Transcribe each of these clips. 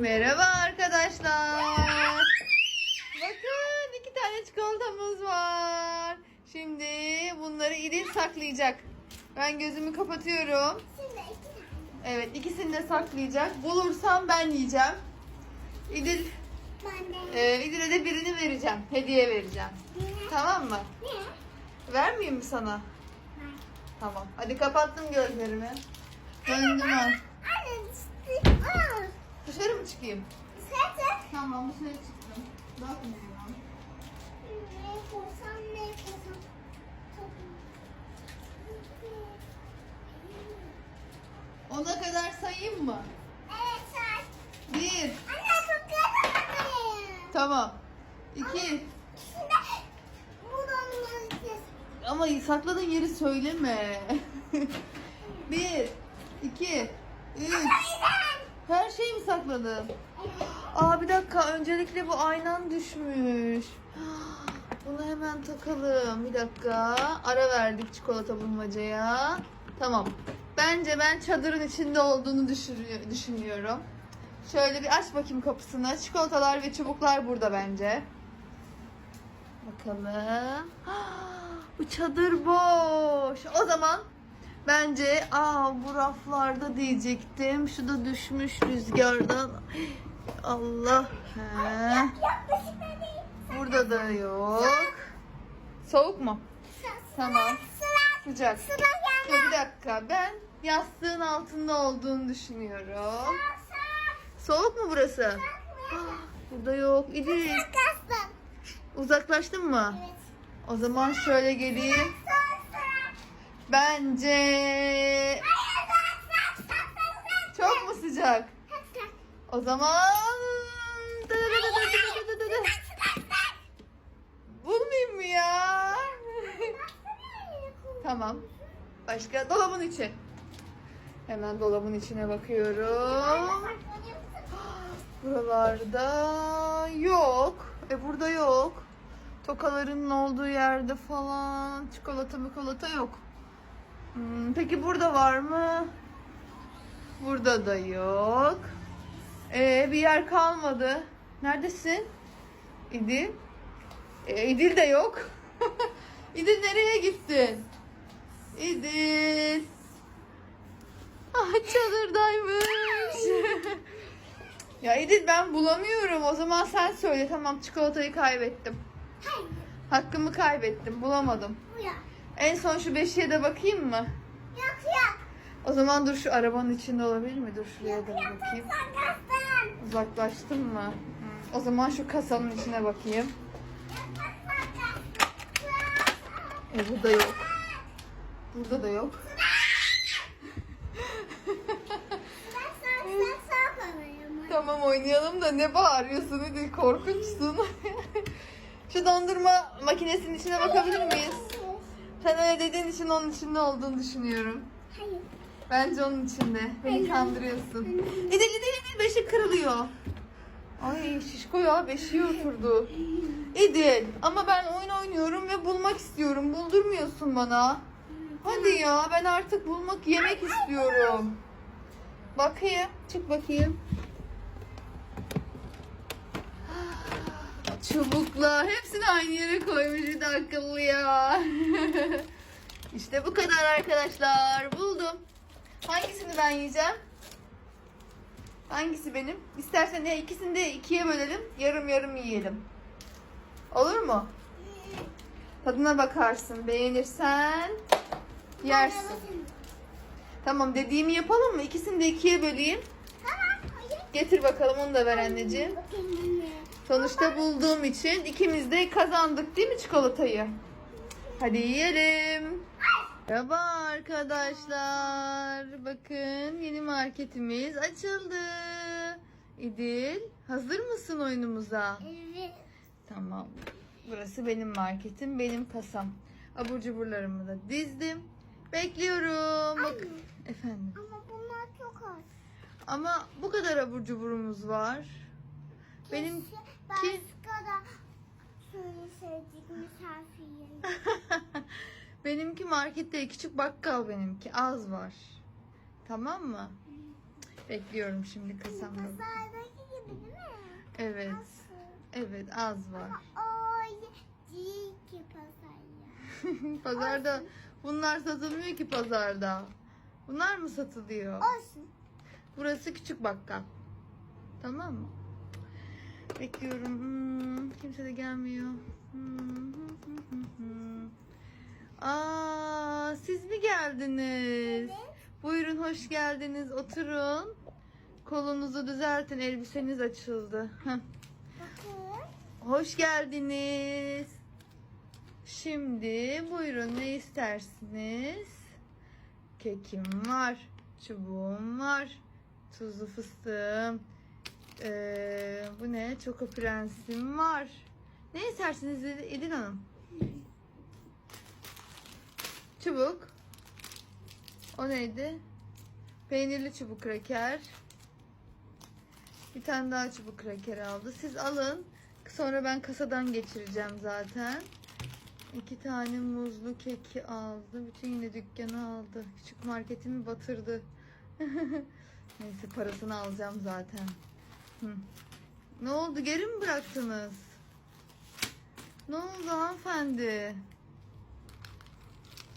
Merhaba arkadaşlar. Bakın iki tane çikolatamız var. Şimdi bunları İdil saklayacak. Ben gözümü kapatıyorum. Evet ikisini de saklayacak. Bulursam ben yiyeceğim. İdil, e, İdil'e de birini vereceğim. Hediye vereceğim. Tamam mı? Ne? Vermeyeyim mi sana? Tamam. Hadi kapattım gözlerimi. Döndüm ben. Dışarı mı çıkayım? Zaten Tamam dışarı çıktım. Bakmıyorum. ne koysam ne koysam. Ona kadar sayayım mı? Evet sen. Bir. Anne çok güzel Tamam. İki. Alacağız. Ama sakladığın yeri söyleme. Bir. iki, Üç. Her şeyi mi sakladın? Aa bir dakika. Öncelikle bu aynan düşmüş. Bunu hemen takalım. Bir dakika. Ara verdik çikolata bulmacaya. Tamam. Bence ben çadırın içinde olduğunu düşünüyor- düşünüyorum. Şöyle bir aç bakayım kapısını. Çikolatalar ve çubuklar burada bence. Bakalım. Bu çadır boş. O zaman bence aa bu raflarda diyecektim. Şu da düşmüş rüzgardan. Allah. He. Burada da yok. Soğuk mu? Tamam. Sıcak. Dur bir dakika. Ben yastığın altında olduğunu düşünüyorum. Soğuk mu burası? Burada yok. Kastım. Uzaklaştın mı? O zaman şöyle geleyim. Bence çok mu sıcak? O zaman bulmayayım mı ya? tamam. Başka dolabın içi. Hemen dolabın içine bakıyorum. Buralarda yok. E burada yok. Tokaların olduğu yerde falan çikolata mikolata yok. Hmm, peki burada var mı? Burada da yok. Ee, bir yer kalmadı. Neredesin? İdil. Ee, İdil de yok. İdil nereye gittin? İdil. Ah çadırdaymış. ya İdil ben bulamıyorum. O zaman sen söyle. Tamam çikolatayı kaybettim. Hayır. Hakkımı kaybettim. Bulamadım. Bu ya. En son şu beşiğe de bakayım mı? Yok yok. O zaman dur şu arabanın içinde olabilir mi? Dur şuraya Yok da yok. bakayım. Kastın. Uzaklaştın mı? O zaman şu kasanın içine bakayım. E burada yok. Burada da yok. Tamam oynayalım da ne bağırıyorsun Edil korkunçsun. şu dondurma makinesinin içine bakabilir miyiz? Sen öyle dediğin için onun içinde olduğunu düşünüyorum. Hayır. Bence onun içinde. Beni kandırıyorsun. İdil İdil İdil beşik kırılıyor. Ay şişko ya beşiğe oturdu. İdil ama ben oyun oynuyorum ve bulmak istiyorum. Buldurmuyorsun bana. Hadi ya ben artık bulmak yemek istiyorum. Bakayım. Çık bakayım. Çubuklar hepsini aynı yere koymuş bir de akıllı ya. işte bu kadar arkadaşlar. Buldum. Hangisini ben yiyeceğim? Hangisi benim? İstersen ya ikisini de ikiye bölelim. Yarım yarım yiyelim. Olur mu? Tadına bakarsın. Beğenirsen yersin. Tamam dediğimi yapalım mı? İkisini de ikiye böleyim. Getir bakalım onu da ver anneciğim. Sonuçta bulduğum için ikimiz de kazandık değil mi çikolatayı? Hadi yiyelim. Merhaba arkadaşlar. Bakın yeni marketimiz açıldı. İdil hazır mısın oyunumuza? Evet. Tamam. Burası benim marketim, benim kasam. Abur cuburlarımı da dizdim. Bekliyorum. Bak. Efendim. Ama bunlar çok az. Ama bu kadar abur cuburumuz var. Benim ki Başka da şöyle sevdik misafirim. benimki markette küçük bakkal benimki az var. Tamam mı? Bekliyorum şimdi kasamda. Pazardaki Evet. Evet az var. O değil ki pazarda bunlar satılmıyor ki pazarda. Bunlar mı satılıyor? Olsun. Burası küçük bakkal. Tamam mı? Bekliyorum. Hmm, kimse de gelmiyor. Hmm. Aa, siz mi geldiniz? Buyurun hoş geldiniz. Oturun. Kolunuzu düzeltin. Elbiseniz açıldı. Heh. Hoş geldiniz. Şimdi buyurun ne istersiniz? Kekim var, çubuğum var, tuzlu fıstığım. Ee, bu ne? Çoko prensim var. Ne istersiniz Ed- Edin Hanım? Çubuk. O neydi? Peynirli çubuk kraker. Bir tane daha çubuk kraker aldı. Siz alın. Sonra ben kasadan geçireceğim zaten. İki tane muzlu keki aldı. Bütün yine dükkanı aldı. Küçük marketimi batırdı. Neyse parasını alacağım zaten. Hı. Ne oldu? Geri mi bıraktınız? Ne oldu hanımefendi?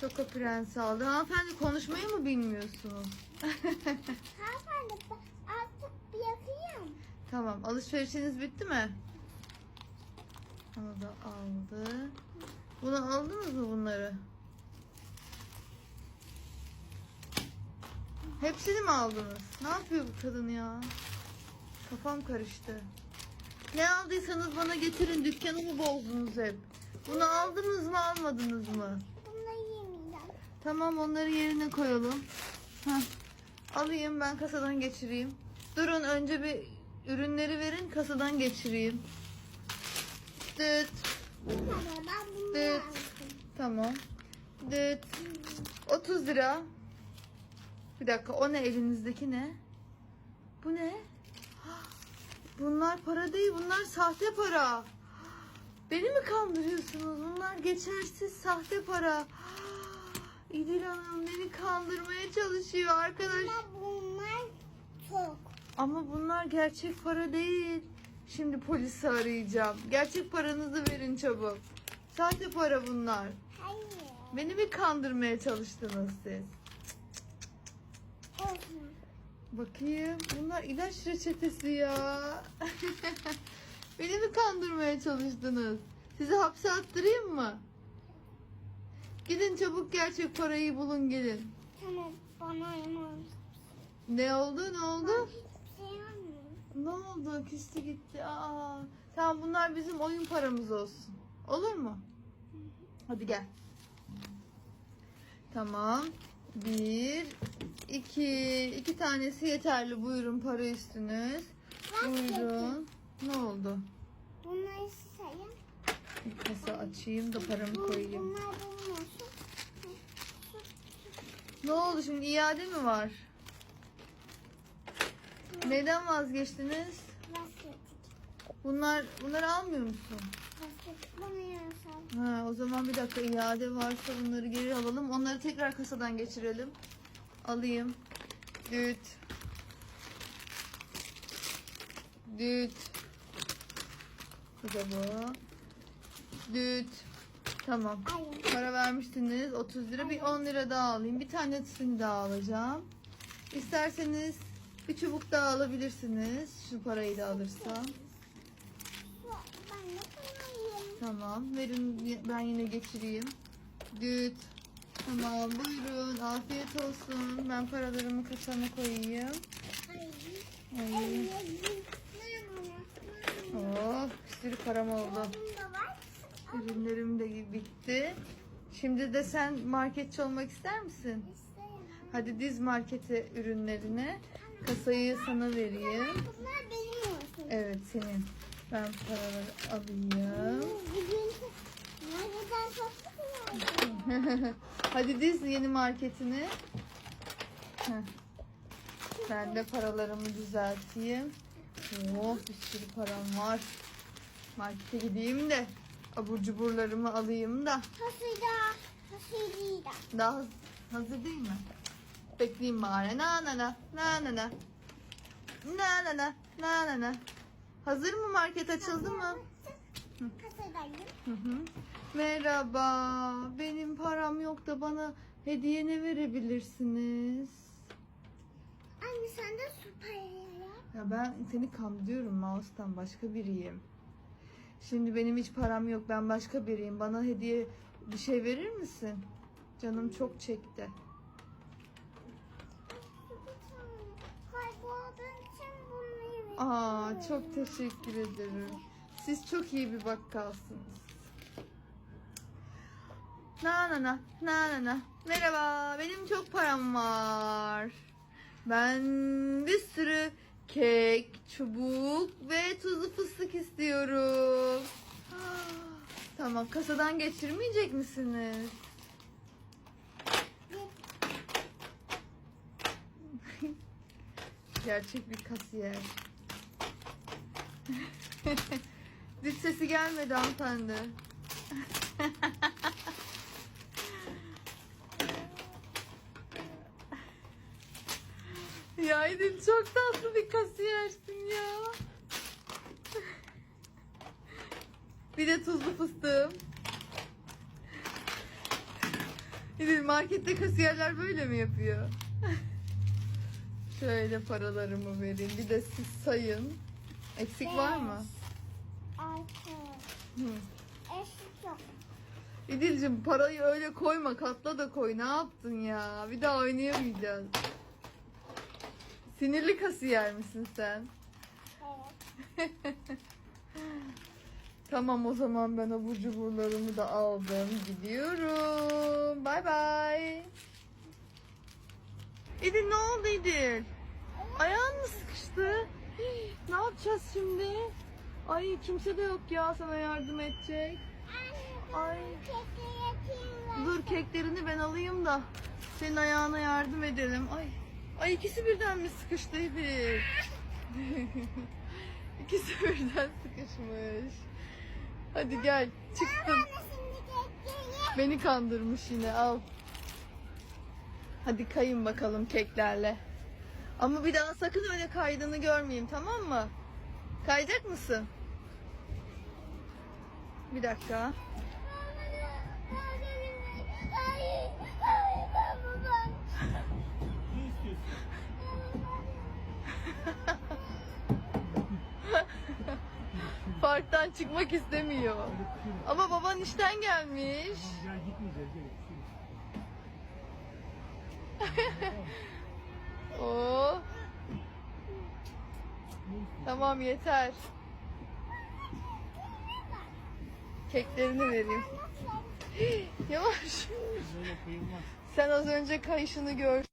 Çoko prens aldı. Hanımefendi konuşmayı mı bilmiyorsunuz? Hanımefendi artık bırakayım. Tamam. Alışverişiniz bitti mi? Onu da aldı. Bunu aldınız mı bunları? Hepsini mi aldınız? Ne yapıyor bu kadın ya? Kafam karıştı. Ne aldıysanız bana getirin. Dükkanımı bozdunuz hep. Bunu aldınız mı almadınız mı? Bunları yemeyeceğim. Tamam onları yerine koyalım. Heh. Alayım ben kasadan geçireyim. Durun önce bir ürünleri verin kasadan geçireyim. Dıt. Tamam ben bunları aldım. Tamam. Dıt. 30 lira. Bir dakika o ne elinizdeki ne? Bu ne? Bunlar para değil bunlar sahte para. Beni mi kandırıyorsunuz? Bunlar geçersiz sahte para. İdil Hanım beni kandırmaya çalışıyor arkadaş. Ama bunlar çok. Ama bunlar gerçek para değil. Şimdi polisi arayacağım. Gerçek paranızı verin çabuk. Sahte para bunlar. Hayır. Beni mi kandırmaya çalıştınız siz? Bakayım. Bunlar ilaç reçetesi ya. Beni mi kandırmaya çalıştınız? Sizi hapse attırayım mı? Gidin çabuk gerçek parayı bulun gelin. Tamam bana emanet. Ne oldu ne oldu? Şey. Ne oldu? Küstü gitti. Aa. Tamam bunlar bizim oyun paramız olsun. Olur mu? Hadi gel. Tamam. Bir, iki, iki tanesi yeterli. Buyurun para üstünüz. Buyurun. Ne oldu? Bunları sayın. Kasa açayım da paramı koyayım. Bunlar. Ne oldu şimdi? iade mi var? Neden vazgeçtiniz? Vazgeçtik. Bunlar bunları almıyor musun? Vazgeçtik. Bunu. Ha, o zaman bir dakika iade varsa bunları geri alalım. Onları tekrar kasadan geçirelim. Alayım. Düt. Düt. Bu da bu. Düt. Tamam. Para vermiştiniz 30 lira. Bir 10 lira daha alayım. Bir tanesini daha alacağım. İsterseniz bir çubuk daha alabilirsiniz. Şu parayı da alırsam. Ben ne koyayım? Tamam. Verin ben yine geçireyim. Düt. Tamam buyurun. Afiyet olsun. Ben paralarımı kasama koyayım. Ay. Oh bir sürü param oldu. Ürünlerim de bitti. Şimdi de sen marketçi olmak ister misin? İsteyemem. Hadi diz markete ürünlerine. Kasayı sana vereyim. Bunlar benim olsun. Evet senin. Ben paraları alayım. Hadi diz yeni marketini. Heh. Ben de paralarımı düzelteyim. Oh bir sürü param var. Markete gideyim de abur cuburlarımı alayım da. Hasıyla. Hasıyla. Daha haz- hazır değil mi? Bekleyeyim bari. Na na na na na na. Na na na na na na. Hazır mı market açıldı mı? Kasadayım. Hı hı. Merhaba. Benim param yok da bana hediye ne verebilirsiniz? Anne sen de süper ya. Ya ben seni kandırıyorum mouse'tan başka biriyim. Şimdi benim hiç param yok. Ben başka biriyim. Bana hediye bir şey verir misin? Canım çok çekti. Kayboldun için bunu yemek. Aa çok teşekkür ederim. Siz çok iyi bir bakkalsınız. Na na na na na na. Merhaba. Benim çok param var. Ben bir sürü kek, çubuk ve tuzlu fıstık istiyorum. Tamam kasadan geçirmeyecek misiniz? Gerçek bir kasiyer. Düt sesi gelmedi hanımefendi. ya Edil çok tatlı bir kasiyersin ya. Bir de tuzlu fıstığım. Edil markette kasiyerler böyle mi yapıyor? Şöyle paralarımı vereyim. Bir de siz sayın. Eksik var mı? Altı. Hı. Eşit yok. İdil'cim parayı öyle koyma katla da koy ne yaptın ya bir daha oynayamayacağız. Sinirli kasiyer misin sen? Evet. Tamam o zaman ben abur cuburlarımı da aldım gidiyorum. Bay bay. İdil ne oldu İdil? Ayağın mı sıkıştı? Ne yapacağız şimdi? Ay kimse de yok ya sana yardım edecek. Ay. Dur keklerini ben alayım da senin ayağına yardım edelim. Ay. Ay ikisi birden mi sıkıştıydı? ikisi birden sıkışmış. Hadi gel çıktın. Beni kandırmış yine al. Hadi kayın bakalım keklerle. Ama bir daha sakın öyle kaydığını görmeyeyim tamam mı? Kayacak mısın? Bir dakika. Parktan çıkmak istemiyor. Ama baban işten gelmiş. Gel gitmeyeceğiz gel. Oo. Tamam yeter. Keklerini vereyim. Yavaş. Sen az önce kayışını gör.